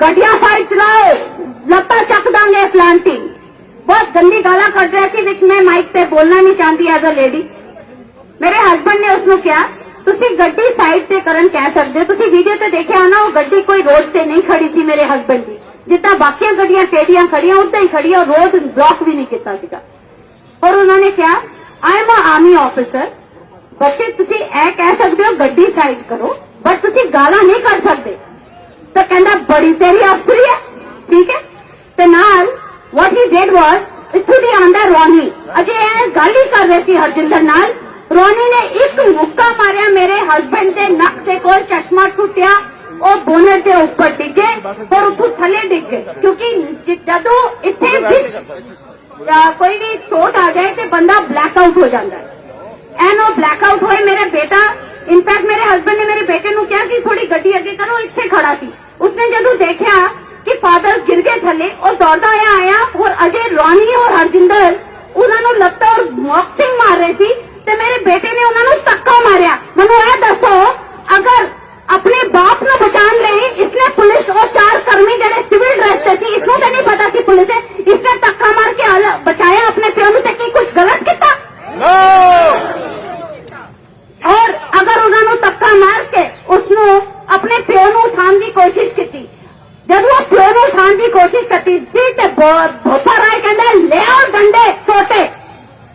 ਗੱਡੀਆਂ ਸਾਈਡ ਚਲਾਓ। ਲੱਤਾਂ ਚੱਕ ਦਾਂਗੇ ਫਲਾਂਟੀ ਬਹੁਤ ਗੰਦੀ ਗਾਲਾਂ ਕੱਢ ਰਿਹਾ ਸੀ, ਵਿੱਚ ਮੈਂ ਮਾਈਕ ਤੇ ਬੋਲਣਾ ਨਹੀਂ ਚਾਹੁੰਦੀ ਐਜ਼ ਅ ਲੇਡੀ ਮੇਰੇ ਹਸਬੰਡ ਨੇ ਉਸ ਨੂੰ ਕਿਹਾ, ਤੁਸੀਂ ਗੱਡੀ ਸਾਈਡ ਤੇ ਕਰਨ ਕਹਿ ਸਕਦੇ ਹੋ। ਤੁਸੀਂ ਵੀਡੀਓ ਤੇ ਦੇਖਿਆ ਹੋਣਾ, ਉਹ ਗੱਡੀ ਕੋਈ ਰੋਡ ਤੇ ਨਹੀਂ ਖੜੀ ਸੀ ਮੇਰੇ ਹਸਬੰਡ ਦੀ। ਜਿੱਦਾਂ ਬਾਕੀਆਂ ਗੱਡੀਆਂ, ਟੇਡੀਆਂ ਖੜੀਆਂ, ਉੱਦਾਂ ਹੀ ਖੜੀ ਔਰ ਰੋਡ ਬਲੌਕ ਵੀ ਨਹੀਂ ਕੀਤਾ ਸੀਗਾ। ਔਰ ਉਹਨਾਂ ਨੇ ਕਿਹਾ ਆਈ ਐਮ ਆਰਮੀ ਆਫੀਸਰ ਬੱਚੇ, ਤੁਸੀਂ ਇਹ ਕਹਿ ਸਕਦੇ ਹੋ ਗੱਡੀ ਸਾਈਡ ਕਰੋ ਬਟ ਤੁਸੀਂ ਗਾਲਾਂ ਨਹੀਂ ਕੱਢ ਸਕਦੇ। ਤਾਂ ਕਹਿੰਦਾ ਬੜੀ ਤੇਰੀ ਅਫਸਰੀ ਹੈ। ਠੀਕ ਹੈ? ਤੇ ਨਾਲ ਵਾਟ ਹੀ ਡਿਡ ਵਾਸ ਇੱਥੋਂ ਦੀ ਆਂਦਾ ਰੋਨੀ। ਅਜੇ ਇਹ ਗੱਲ ਹੀ ਕਰ ਰਹੇ ਸੀ ਹਰਜਿੰਦਰ ਨਾਲ। ਰੋਨੀ ਨੇ ਇੱਕ ਮੁੱਕਾ ਮਾਰਿਆ ਮੇਰੇ ਹਸਬੰਡ ਦੇ ਨੱਕ ਦੇ ਕੋਲ, ਚਸ਼ਮਾ ਟੁੱਟਿਆ। ਉਹ ਬੋਨਟ ਦੇ ਉੱਪਰ ਡਿੱਗੇ ਔਰ ਉੱਥੋਂ ਥੱਲੇ ਡਿੱਗ ਗਏ। ਕਿਉਂਕਿ ਜਦੋਂ ਇੱਥੇ ਵਿੱਚ ਕੋਈ ਵੀ ਚੋਟ ਆ ਜਾਏ ਤੇ ਬੰਦਾ ਬਲੈਕ ਆਊਟ ਹੋ ਜਾਂਦਾ ਹੈ। ਐਨ ਉਹ ਬਲੈਕ ਆਊਟ ਹੋਏ ਮੇਰੇ ਬੇਟਾ। ਇਨਫੈਕਟ ਮੇਰੇ ਹਸਬੰਡ ਨੇ ਮੇਰੇ ਬੇਟੇ ਨੂੰ ਕਿਹਾ ਕਿ ਥੋੜੀ ਗੱਡੀ ਅੱਗੇ ਕਰੋ, ਇੱਥੇ ਖੜਾ ਸੀ। ਉਸਨੇ ਜਦੋਂ ਦੇਖਿਆ ਕਿ ਫਾਦਰ ਗਿਰ ਗਏ ਥੱਲੇ ਉਹ ਦੌੜਦਾ ਆਇਆ ਆਇਆ ਔਰ ਅਜੇ ਰੌਣੀ ਔਰ ਹਰਜਿੰਦਰ ਉਹਨਾਂ ਨੂੰ ਲੱਤਾਂ ਔਰ ਬਾਕਸਿੰਗ ਮਾਰ ਰਹੇ ਸੀ ਤੇ ਮੇਰੇ ਬੇਟੇ ਨੇ ਉਹਨਾਂ ਨੂੰ ਧੱਕਾ ਮਾਰਿਆ ਮੈਨੂੰ ਇਹ ਦੱਸੋ ਅਗਰ ਆਪਣੇ ਬਾਪ ਨੂੰ ਬਚਾਉਣ ਲਈ ਇਸਨੇ ਪੁਲਿਸ ਔਰ ਚਾਰ ਕਰਮੀ ਜਿਹੜੇ ਸਿਵਲ ਡਰੈਸ ਤੇ ਸੀ ਇਸਨੂੰ ਤਾਂ ਨਹੀਂ ਪਤਾ ਸੀ ਪੁਲਿਸ ਹੈ ਇਸਨੇ ਧੱਕਾ ਮਾਰ ਕੇ ਹਾਲ- ਬਚਾਇਆ ਆਪਣੇ ਪਿਓ ਨੂੰ ਤੇ ਕੀ ਕੁਝ ਗਲਤ ਕੀਤਾ ਔਰ ਅਗਰ ਉਹਨਾਂ ਨੂੰ ਧੱਕਾ ਮਾਰ ਕੇ ਉਸ ਨੂੰ ਆਪਣੇ ਪਿਓ ਨੂੰ ਉਠਾਉਣ ਦੀ ਕੋਸ਼ਿਸ਼ ਕੀਤੀ ਜਦੋਂ ਉਹ ਪਿਓ ਨੂੰ ਉਠਾਉਣ ਦੀ ਕੋਸ਼ਿਸ਼ ਕਰਤੀ ਸੀ ਤੇ ਭੋਪਾ ਰਾਏ ਕਹਿੰਦਾ ਲੈ ਡੰਡੇ ਸੋਟੇ।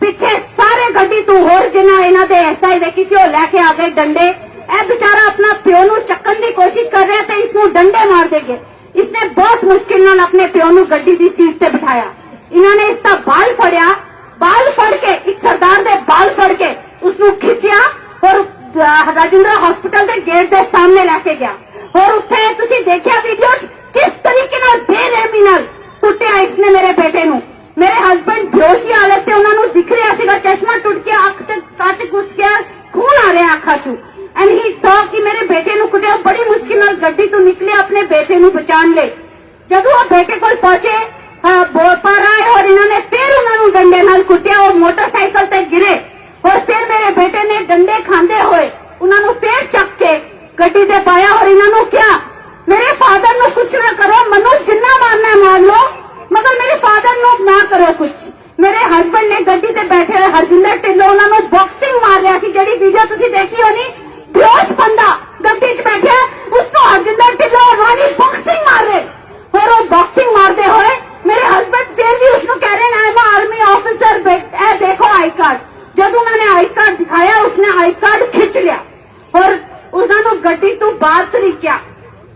ਪਿੱਛੇ ਸਾਰੇ ਗੱਡੀ ਤੋਂ ਹੋਰ ਜਿਨ੍ਹਾਂ ਇਹਨਾਂ ਦੇ ਐਸਆਈ ਵੇਖੀ ਸੀ ਉਹ ਲੈ ਕੇ ਆ ਗਏ ਡੰਡੇ। ਇਹ ਵਿਚਾਰਾ ਆਪਣਾ ਪਿਓ ਨੂੰ ਚੱਕਣ ਦੀ ਕੋਸ਼ਿਸ਼ ਕਰ ਰਿਹਾ ਤੇ ਇਸ ਨੂੰ ਡੰਡੇ ਮਾਰ ਦੇਗੇ। ਇਸਨੇ ਬਹੁਤ ਮੁਸ਼ਕਿਲ ਨਾਲ ਆਪਣੇ ਪਿਓ ਨੂੰ ਗੱਡੀ ਦੀ ਸੀਟ ਤੇ ਬਿਠਾਇਆ। ਇਹਨਾਂ ਨੇ ਇਸ ਦਾ ਬਾਲ ਫੜਿਆ। ਬਾਲ ਫੜ ਕੇ ਇੱਕ ਸਰਦਾਰ ਦੇ ਬਾਲ ਫੜ ਕੇ ਉਸ ਨੂੰ ਖਿੱਚਿਆ ਔਰ ਅਹ, ਰਾਜਿੰਦਰਾ ਹਸਪੀਟਲ ਦੇ ਗੇਟ ਦੇ ਸਾਹਮਣੇ ਲੈ ਕੇ ਗਿਆ ਔਰ ਉੱਥੇ ਤੁਸੀਂ ਦੇਖਿਆ ਵੀਡੀਓ 'ਚ ਕਿਸ ਤਰੀਕੇ ਨਾਲ ਬੇਰਹਿਮੀ ਨਾਲ ਟੁੱਟਿਆ ਇਸਨੇ ਮੇਰੇ ਬੇਟੇ ਨੂੰ। ਮੇਰੇ ਹਸਬੰਡ ਬੇਹੋਸ਼ੀ ਹਾਲਤ ਤੇ ਉਹਨਾਂ ਨੂੰ ਦਿਖ ਰਿਹਾ ਸੀਗਾ ਚਸ਼ਮਾ ਟੁੱਟ ਗਿਆ ਅੱਖ ਤੇ ਕੱਚ ਘੁਸ ਗਿਆ ਖੂਨ ਆ ਰਿਹਾ ਅੱਖਾਂ 'ਚੋਂ। ਐਂਡ ਹੀ ਸੌ ਕਿ ਮੇਰੇ ਬੇਟੇ ਨੂੰ ਕੁੱਟਿਆ ਬੜੀ ਮੁਸ਼ਕਿਲ ਨਾਲ ਗੱਡੀ ਤੋਂ ਨਿਕਲੇ ਆਪਣੇ ਬੇਟੇ ਨੂੰ ਬਚਾਉਣ ਲਈ। ਜਦੋਂ ਉਹ ਬੇਟੇ ਕੋਲ ਪਹੁੰਚੇ ਹਾਂ, ਬੋਲ ਪਾ ਆਏ ਔਰ ਇਹਨਾਂ ਨੇ ਡੰਡੇ ਨਾਲ ਕੁੱਟਿਆ ਉਹ ਮੋਟਰਸਾਈਕਲ ਤੇ ਗਿਰੇ ਔਰ ਫਿਰ ਮੇਰੇ ਬੇਟੇ ਨੇ ਡੰਡੇ ਖਾਂਦੇ ਹੋਏ ਉਹਨਾਂ ਨੂੰ ਫਿਰ ਚੱਕ ਕੇ ਗੱਡੀ ਤੇ ਪਾਇਆ ਔਰ ਇਹਨਾਂ ਨੂੰ ਕਿਹਾ ਮੇਰੇ ਫਾਦਰ ਨੂੰ ਕੁਝ ਨਾ ਕਰੋ ਮੈਨੂੰ ਜਿੰਨਾ ਮਾਰਨਾ ਹੈ ਮਾਰ ਲਓ ਮਗਰ ਮੇਰੇ ਫਾਦਰ ਨੂੰ ਨਾ ਕਰੋ ਕੁਝ ਮੇਰੇ ਹਸਬੰਡ ਨੇ ਗੱਡੀ ਤੇ ਬੈਠੇ ਹੋਏ ਹਰਜਿੰਦਰ ਢਿੱਲੋਂ ਉਹਨਾਂ ਨੂੰ ਬਾਕਸਿੰਗ ਮਾਰ ਰਿਹਾ ਸੀ ਜਿਹੜੀ ਵੀਡੀਓ ਤੁਸੀਂ ਦੇਖੀ ਹੋਣੀ ਬੇਹੋਸ਼ ਬੰਦਾ ਗੱਡੀ 'ਚ ਬੈਠਿਆ ਉਸ ਨੂੰ ਹਰਜਿੰਦਰ ਢਿੱਲੋਂ ਔਰ ਰਾਣੀ ਬਾਕਸਿੰਗ ਮਾਰ ਰਹੇ ਔਰ ਉਹ ਬਾਕਸਿੰਗ ਮਾਰਦੇ ਹੋਏ ਮੇਰੇ ਹਸਬੰਡ ਫਿਰ ਵੀ ਉਸ ਨੂੰ ਕਹਿ ਰਹੇ ਨੇ ਮੈਂ ਆਰਮੀ ਆਫੀਸਰ ਇਹ ਦੇਖੋ ਆਈ ਕਾਰਡ ਜਦ ਉਹਨਾਂ ਨੇ ਆਈ ਕਾਰਡ ਦਿਖਾਇਆ ਉਸਨੇ ਆਈ ਕਾਰਡ ਖਿੱਚ ਲਿਆ ਔਰ ਉਹਨਾਂ ਨੂੰ ਗੱਡੀ ਤੋਂ ਬਾਹਰ ਤਰੀਕਿਆ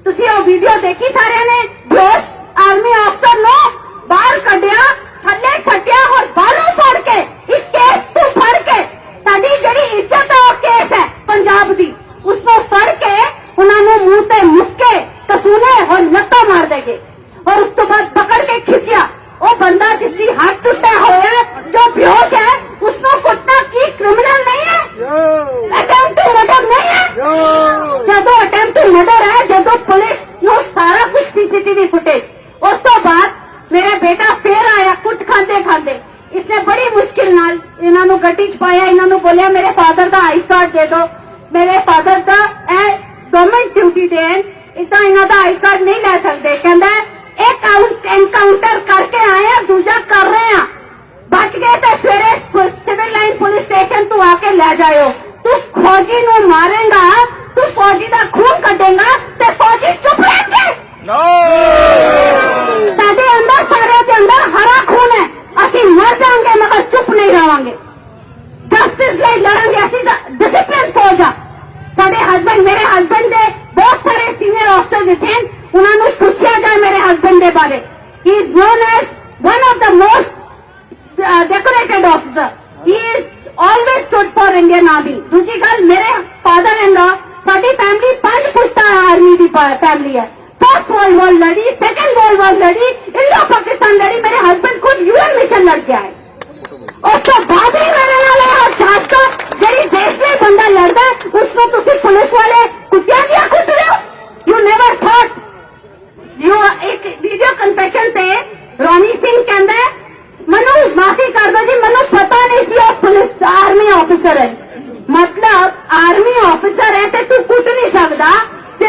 ਤੁਸੀਂ ਉਹ ਵੀਡੀਓ ਦੇਖੀ ਸਾਰਿਆਂ ਨੇ? ਬੇਹੋਸ਼ ਆਰਮੀ ਅਫਸਰ ਨੂੰ ਬਾਹਰ ਕੱਢਿਆ, ਥੱਲੇ ਛੱਡਿਆ ਔਰ ਬਾਹਰੋਂ ਫੜ ਕੇ, ਇੱਕ ਕੇਸ ਤੋਂ ਫੜ ਕੇ। ਸਾਡੀ ਜਿਹੜੀ ਇੱਜ਼ਤ ਦਾ ਕੇਸ ਹੈ ਪੰਜਾਬ ਦੀ। ਉਸ ਨੂੰ ਫੜ ਕੇ ਉਹਨਾਂ ਨੂੰ ਮੂੰਹ ਤੇ ਮੁੱਕੇ ਕਸੂਨੇ ਔਰ ਲੱਤਾਂ ਮਾਰ ਦੇਗੇ ਔਰ ਉਸ ਤੋਂ ਬਾਅਦ ਪਕੜ ਕੇ ਖਿੱਚਿਆ ਉਹ ਬੰਦਾ ਜਿਸ ਦੀ ਹੱਥ ਟੁੱਟਿਆ ਹੋਇਆ ਹੈ, ਜੋ ਬੇਹੋਸ਼ ਹੈ ਉਸ ਨੂੰ ਕੁੱਟਣਾ ਕੀ ਕ੍ਰਿਮੀਨਲ ਨਹੀਂ ਹੈ ਅਟੈਂਪਟ ਟੂ ਮਰਡਰ ਨਹੀਂ ਹੈ ਜਦੋਂ ਅਟੈਂਪਟ ਟੂ ਮਰਡਰ ਹੈ ਜਦੋਂ ਪੁਲਿਸ ਨੂੰ ਸਾਰਾ ਕੁਝ ਸੀਸੀਟੀਵੀ ਫੁਟੇਜ ਉਸ ਤੋਂ ਬਾਅਦ ਮੇਰਾ ਬੇਟਾ ਫੇਰ ਆਇਆ ਕੁੱਟ ਖਾਂਦੇ ਖਾਂਦੇ ਇਸਨੇ ਬੜੀ ਮੁਸ਼ਕਿਲ ਨਾਲ ਇਹਨਾਂ ਨੂੰ ਗੱਡੀ 'ਚ ਪਾਇਆ ਇਹਨਾਂ ਨੂੰ ਬੋਲਿਆ ਮੇਰੇ ਫਾਦਰ ਦਾ ਆਈ ਕਾਰਡ ਦੇ। ਦਿਓ ਮੇਰੇ ਫਾਦਰ ਦਾ ਇਹ ਗਵਰਨਮੈਂਟ ਡਿਊਟੀ ਦੇ ਹਨ ਇਦਾਂ ਇਹਨਾਂ ਦਾ ਆਈ ਕਾਰਡ ਨਹੀਂ ਲੈ ਸਕਦੇ। ਕਹਿੰਦਾ ਇੱਕ ਐਨਕਾਊਂਟਰ ਕਰਕੇ ਆਏ ਆ ਦੂਜਾ ਕਰ ਰਹੇ ਆ। ਬਚ ਗਏ ਤੇ ਸਵੇਰੇ ਸਿਵਲ ਲਾਈਨ ਪੁਲਿਸ ਸਟੇਸ਼ਨ ਤੋਂ ਆ ਕੇ ਲੈ ਜਾਇਓ। ਤੂੰ ਫੌਜੀ ਨੂੰ ਮਾਰੇਗਾ ਤੂੰ ਫੌਜੀ ਦਾ ਖੂਨ ਕੱਢੇਗਾ ਤੇ ਫੌਜੀ ਚੁੱਪ ਰਹਿਣਗੇ ਸਾਡੇ ਅੰਦਰ ਸਾਰਿਆਂ ਦੇ ਅੰਦਰ ਹਰਾ ਖੂਨ ਹੈ। ਅਸੀਂ ਮਰ ਜਾਵਾਂਗੇ ਮਗਰ ਚੁੱਪ ਨਹੀਂ ਰਹਾਂਗੇ ਜਸਟਿਸ ਲਈ ਲੜਾਂਗੇ ਅਸੀਂ ਡਿਸਪਲਿਨ ਫੌਜ ਆ ਸਾਡੇ ਹਸਬੰਡ ਮੇਰੇ ਹਸਬੰਡ ਦੇ ਬਹੁਤ ਸਾਰੇ ਸੀਨੀਅਰ ਅਫਸਰਸ ਇੱਥੇ ਹਨ ਉਹਨਾਂ ਨੂੰ ਪੁੱਛਿਆ ਜਾਏ ਮੇਰੇ ਹਸਬੰਡ ਦੇ ਬਾਰੇ ਹੀ is known as one of the most decorated officer he is always stood for Indian army ਦੂਜੀ ਗੱਲ ਮੇਰੇ ਫਾਦਰ ਐਂਡ ਸਾਡੀ ਫੈਮਿਲੀ ਪੰਜ ਪੁਸ਼ਤਾ ਆਰਮੀ ਦੀ ਫੈਮਿਲੀ ਹੈ ਫਸਟ ਵਰਲਡ ਵਾਰ ਲੜੀ ਸੈਕੰਡ ਵਰਲਡ ਵਾਰ ਲੜੀ ਇੰਡੋ ਪਾਕਿਸਤਾਨ ਲੜੀ ਮੇਰੇ ਹਸਬੰਡ ਖੁਦ ਯੂਐਨ ਮਿਸ਼ਨ ਲੜ ਕੇ ਆਏ ਉਸ ਤੋਂ ਬਾਅਦ ਹੀ ਮੇਰੇ ਨਾਲ ਇਹ ਹੱਥ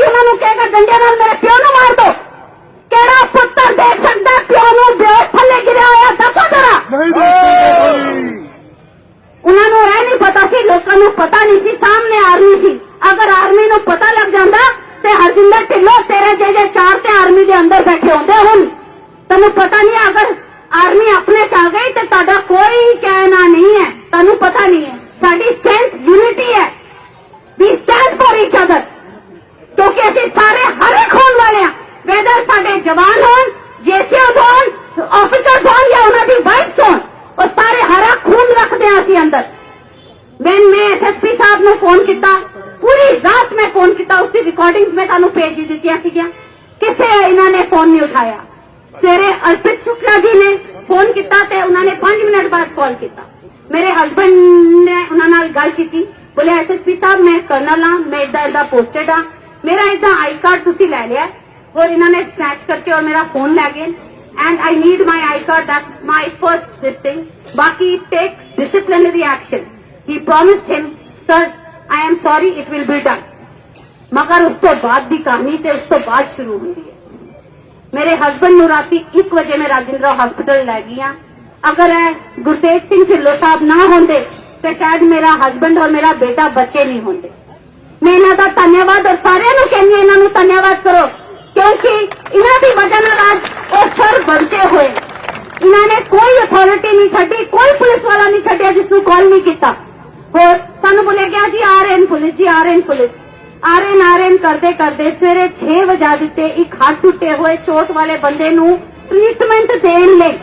ਕਿ ਉਹਨਾਂ ਨੂੰ ਕਹੇਗਾ ਡੰਡੇ ਨਾਲ ਮੇਰੇ ਪਿਓ ਨੂੰ ਮਾਰ ਦੋ। ਕਿਹੜਾ ਪੁੱਤਰ ਦੇਖ ਸਕਦਾ ਪਿਓ ਨੂੰ ਬੇਹੋਸ਼ ਥੱਲੇ ਗਿਰਿਆ ਹੋਇਆ? ਦੱਸੋ ਜਰਾ। ਨਹੀਂ ਦੇਖਦੇ ਉਹਨਾਂ ਨੂੰ ਇਹ ਨਹੀਂ ਪਤਾ ਸੀ ਲੋਕਾਂ ਨੂੰ ਪਤਾ ਨਹੀਂ ਸੀ ਸਾਹਮਨੇ ਆਰਮੀ ਸੀ। ਅਗਰ ਆਰਮੀ ਨੂੰ ਪਤਾ ਲੱਗ ਜਾਂਦਾ ਤੇ ਹਰਜਿੰਦਰ ਢਿੱਲੋਂ ਤੇਰੇ ਜੇ ਜੇ ਚਾਰ ਤੇ ਆਰਮੀ ਦੇ ਅੰਦਰ ਬੈਠੇ ਹੁੰਦੇ ਹੁਣ ਤੈਨੂੰ ਪਤਾ ਨਹੀਂ ਅਗਰ ਮੈਂ ਸਾਹਿਬ ਨੂੰ ਫੋਨ ਕੀਤਾ, ਪੂਰੀ ਰਾਤ ਮੈਂ ਫੋਨ ਕੀਤਾ ਉਸ ਦੀ ਰਿਕਾਰਡਿੰਗਸ ਮੈਂ ਤੁਹਾਨੂੰ ਭੇਜ ਦਿੱਤੀਆਂ ਸੀਗੀਆਂ। ਕਿਸੇ ਇਹਨਾਂ ਨੇ ਫੋਨ ਨਹੀਂ ਉਠਾਇਆ। ਸਵੇਰੇ ਅਰਪਿਤ ਸ਼ੁਕਲਾ ਜੀ ਨੇ ਫੋਨ ਕੀਤਾ ਤੇ ਉਹਨਾਂ ਨੇ 5 ਮਿੰਟ ਬਾਅਦ ਕਾਲ ਕੀਤਾ। ਮੇਰੇ ਹਸਬੰਡ ਨੇ ਉਹਨਾਂ ਨਾਲ ਗੱਲ ਕੀਤੀ। ਬੋਲੇ ਐਸਐਸਪੀ ਸਾਹਿਬ, ਮੈਂ ਕਰਨਲ ਹਾਂ, ਮੈਂ ਇਦਾਂ ਇਦਾਂ ਪੋਸਟਡ ਹਾਂ। ਮੇਰਾ ਇਦਾਂ ਆਈ ਕਾਰਡ ਤੁਸੀਂ ਲੈ ਲਿਆ ਔਰ ਇਹਨਾਂ ਨੇ ਸਨੈਚ ਕਰਕੇ ਔਰ ਮੇਰਾ ਫੋਨ ਲੈ ਗਏ। And I need my I card that's my first this thing ਬਾਕੀ take disciplinary action he promised him sir I am sorry it will be done ਮਗਰ ਉਸ ਤੋਂ ਬਾਅਦ ਦੀ ਕਹਾਣੀ ਤੇ ਉਸ ਤੋਂ ਬਾਅਦ ਸ਼ੁਰੂ ਹੁੰਦੀ ਹੈ ਮੇਰੇ ਹਸਬੰਡ ਨੂੰ ਰਾਤੀ 1 ਵਜੇ ਮੈਂ ਰਾਜਿੰਦਰਾ ਹਸਪੀਟਲ ਲੈ ਗਈ ਅਗਰ ਗੁਰਤੇਜ ਸਿੰਘ ਢਿੱਲੋਂ ਸਾਹਿਬ ਨਾ ਹੁੰਦੇ ਤੇ ਸ਼ਾਇਦ ਮੇਰਾ ਹਸਬੰਡ ਔਰ ਮੇਰਾ ਬੇਟਾ ਬੱਚੇ ਨਹੀਂ ਹੁੰਦੇ ਮੈਂ ਇਹਨਾਂ ਦਾ ਧੰਨਵਾਦ ਔਰ ਸਾਰਿਆਂ ਨੂੰ ਕਹਿੰਦੀ ਹਾਂ ਇਹਨਾਂ ਨੂੰ ਧੰਨਵਾਦ ਕਰੋ ਕਿਉਂਕਿ ਇਹਨਾਂ ਦੀ ਵਜ੍ਹਾ ਨਾਲ ਅੱਜ ਉਹ ਸਰ ਬਚੇ ਹੋਏ ਇਹਨਾਂ ਨੇ ਕੋਈ ਅਥਾਰਟੀ ਨਹੀਂ ਛੱਡੀ ਕੋਈ ਪੁਲਿਸ ਵਾਲਾ ਨਹੀਂ ਛੱਡਿਆ ਜਿਸ ਨੂੰ ਕਾਲ ਨਹੀਂ ਕੀਤਾ ਹੋਰ ਸਾਨੂੰ ਬੋਲਿਆ ਗਿਆ ਜੀ ਆਰਐਨ ਪੁਲਿਸ ਜੀ, ਆਰਐਨ ਪੁਲਿਸ। ਆਰਐਨ ਆਰਐਨ ਕਰਦੇ ਕਰਦੇ ਸਵੇਰੇ 6 ਵਜਾ ਦਿੱਤੇ, ਇੱਕ ਹੱਥ ਟੁੱਟੇ ਹੋਏ ਚੋਟ ਵਾਲੇ ਬੰਦੇ ਨੂੰ ਟ੍ਰੀਟਮੈਂਟ ਦੇਣ ਲਈ।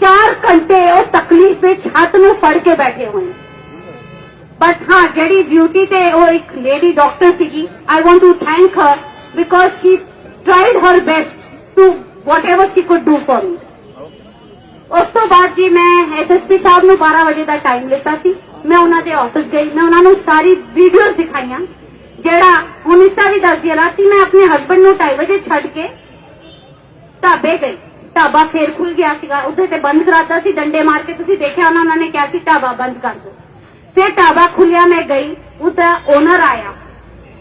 4 ਘੰਟੇ ਉਹ ਤਕਲੀਫ ਵਿੱਚ ਹੱਥ ਨੂੰ ਫੜ ਕੇ ਬੈਠੇ ਹੋਏ। ਬਟ ਹਾਂ, ਜਿਹੜੀ ਡਿਊਟੀ ਤੇ ਉਹ ਇੱਕ ਲੇਡੀ ਡਾਕਟਰ ਸੀਗੀ I want to thank her because she tried her best to whatever she could do for me ਉਸ ਤੋਂ ਬਾਅਦ ਜੀ ਮੈਂ ਐਸਐਸਪੀ ਸਾਹਿਬ ਨੂੰ 12 ਵਜੇ ਦਾ ਟਾਈਮ ਲਿੱਤਾ ਸੀ ਮੈਂ ਉਹਨਾਂ ਦੇ ਆਫਿਸ ਗਈ ਮੈਂ ਉਹਨਾਂ ਨੂੰ ਸਾਰੀ ਵੀਡੀਓਜ਼ ਦਿਖਾਈਆਂ ਜਿਹੜਾ ਹੁਣ ਇਸ ਵੀ ਦੱਸਦੀ ਹਾਂ, ਰਾਤੀ ਮੈਂ ਆਪਣੇ ਹਸਬੰਡ ਨੂੰ 2:30 ਵਜੇ ਛੱਡ ਕੇ ਢਾਬੇ ਗਈ। ਢਾਬਾ ਫੇਰ ਖੁੱਲ ਗਿਆ ਸੀਗਾ ਉਹਦੇ ਤੇ ਬੰਦ ਕਰਾਤਾ ਸੀ ਡੰਡੇ ਮਾਰ ਕੇ ਤੁਸੀਂ ਦੇਖਿਆ ਉਹਨਾਂ ਨੇ ਕਿਹਾ ਸੀ ਢਾਬਾ ਬੰਦ ਕਰ ਦਿਓ। ਫਿਰ ਢਾਬਾ ਖੁੱਲਿਆ ਮੈਂ ਗਈ ਉਹਦਾ ਓਨਰ ਆਇਆ।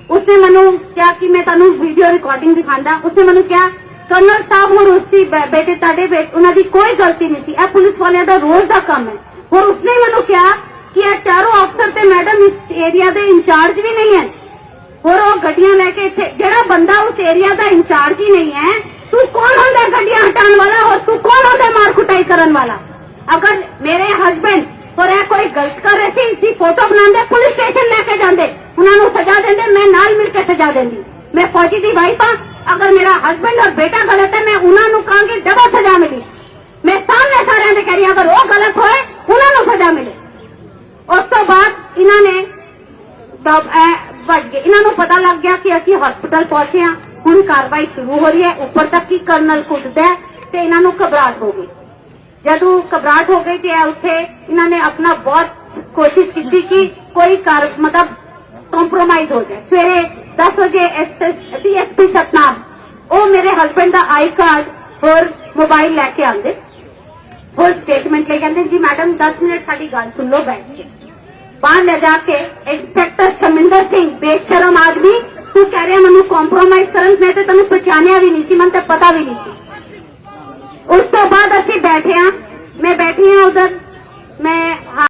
ਉਸਨੇ ਮੈਨੂੰ ਕਿਹਾ ਕਿ ਮੈਂ ਤੁਹਾਨੂੰ ਵੀਡੀਓ ਰਿਕਾਰਡਿੰਗ ਦਿਖਾਉਂਦਾ। ਉਸਨੇ ਮੈਨੂੰ ਕਿਹਾ ਕਰਨਲ ਸਾਹਿਬ ਹੋਰ ਉਸਦੀ ਬੇਟੇ ਤੁਹਾਡੇ ਬੇਟੇ ਉਹਨਾਂ ਦੀ ਕੋਈ ਗਲਤੀ ਨਹੀਂ ਸੀ। ਇਹ ਪੁਲਿਸ ਵਾਲਿਆਂ ਦਾ ਰੋਜ਼ ਦਾ ਕੰਮ ਹੈ। ਹੋਰ ਉਸਨੇ ਮੈਨੂੰ ਕਿਹਾ ਕਿ ਇਹ ਚਾਰੋਂ ਅਫਸਰ ਤੇ ਮੈਡਮ ਇਸ ਏਰੀਆ ਦੇ ਇੰਚਾਰਜ ਵੀ ਨਹੀਂ ਹੈ। ਹੋਰ ਉਹ ਗੱਡੀਆਂ ਲੈ ਕੇ ਇੱਥੇ ਜਿਹੜਾ ਬੰਦਾ ਉਸ ਏਰੀਆ ਦਾ ਇੰਚਾਰਜ ਹੀ ਨਹੀਂ ਹੈ, ਤੂੰ ਕੌਣ ਹੁੰਦਾ ਹੈ ਗੱਡੀਆਂ ਹਟਾਉਣ ਵਾਲਾ? ਹੋਰ ਤੂੰ ਕੌਣ ਹੁੰਦਾ ਹੈ ਮਾਰ ਕੁਟਾਈ ਕਰਨ ਵਾਲਾ? ਅਗਰ ਮੇਰੇ ਹਸਬੰਡ ਹੋਰ ਇਹ ਕੋਈ ਗਲਤ ਕਰ ਰਹੇ ਸੀ ਇਸ ਦੀ ਫੋਟੋ ਬਣਾਉਂਦੇ ਪੁਲਿਸ ਸਟੇਸ਼ਨ ਲੈ ਕੇ ਜਾਂਦੇ, ਉਹਨਾਂ ਨੂੰ ਸਜ਼ਾ ਦਿੰਦੇ, ਮੈਂ ਨਾਲ ਮਿਲ ਕੇ ਸਜ਼ਾ ਦਿੰਦੀ। ਮੈਂ ਫੌਜੀ ਦੀ ਵਾਈਫ ਹਾਂ। ਅਗਰ ਮੇਰਾ ਹਸਬੰਡ ਔਰ ਬੇਟਾ ਗਲਤ ਹੈ, ਮੈਂ ਉਹਨਾਂ ਨੂੰ ਕਹਾਂਗੀ, ਡਬਲ ਸਜ਼ਾ ਮਿਲੀ। ਮੈਂ ਸਾਹਮਣੇ ਸਾਰਿਆਂ ਦੇ ਕਹਿ ਰਹੀ ਹਾਂ, ਅਗਰ ਉਹ ਗਲਤ ਹੋਏ, ਉਹਨਾਂ ਨੂੰ ਸਜ਼ਾ ਮਿਲੇ। ਉਸ ਤੋਂ ਬਾਅਦ ਇਹਨਾਂ ਨੇ ਤਬ ਗਏ। ਇਹਨਾਂ ਨੂੰ ਪਤਾ ਲੱਗ ਗਿਆ ਕਿ ਅਸੀਂ ਹਸਪੀਟਲ ਪਹੁੰਚੇ ਹਾਂ। ਹੁਣ ਕਾਰਵਾਈ ਸ਼ੁਰੂ ਹੋ ਰਹੀ ਹੈ। ਉੱਪਰ ਤੱਕ ਕੀ ਕਰਨਲ ਕੁੱਟਦਾ ਤੇ ਇਹਨਾਂ ਨੂੰ ਘਬਰਾਹਟ ਹੋ ਗਈ। ਜਦੋਂ ਘਬਰਾਹਟ ਹੋ ਗਈ ਤੇ ਉੱਥੇ ਇਹਨਾਂ ਨੇ ਆਪਣਾ ਬਹੁਤ ਕੋਸ਼ਿਸ਼ ਕੀਤੀ ਕਿ ਕੋਈ ਕਾਰ ਮਤਲਬ ਕੰਪਰੋਮਾਈਜ਼ ਹੋ ਜਾਏ। ਸਵੇਰੇ 10 ਵਜੇ ਐਸਐਸ ਡੀਐਸਪੀ ਸਤਨਾਮ, ਉਹ ਮੇਰੇ ਹਸਬੰਡ ਦਾ ਆਈ ਕਾਰਡ ਹੋਰ ਮੋਬਾਈਲ ਲੈ ਕੇ ਆਂਦੇ ਹੋਰ ਸਟੇਟਮੈਂਟ ਲੈ ਕਹਿੰਦੇ ਜੀ ਮੈਡਮ 10 ਮਿੰਟ ਸਾਡੀ ਗੱਲ ਸੁਣ ਲਓ ਬੈਠ ਕੇ। ਬਾਹਰ ਲੈ ਜਾ ਕੇ ਇੰਸਪੈਕਟਰ ਸ਼ਮਿੰਦਰ ਸਿੰਘ, ਬੇਸ਼ਰਮ ਆਦਮੀ, ਤੂੰ ਕਹਿ ਰਿਹਾ ਮੈਨੂੰ ਕੰਪਰੋਮਾਈਜ਼ ਕਰਨ, ਮੈਂ ਤੇ ਤੈਨੂੰ ਪਛਾਣਿਆ ਵੀ ਨਹੀਂ ਸੀ, ਮੈਨੂੰ ਤੇ ਪਤਾ ਵੀ ਨਹੀਂ ਸੀ। ਉਸ ਤੋਂ ਬਾਅਦ ਅਸੀਂ ਬੈਠੇ ਆ, ਮੈਂ ਬੈਠੀ ਆ ਉਧਰ, ਮੈਂ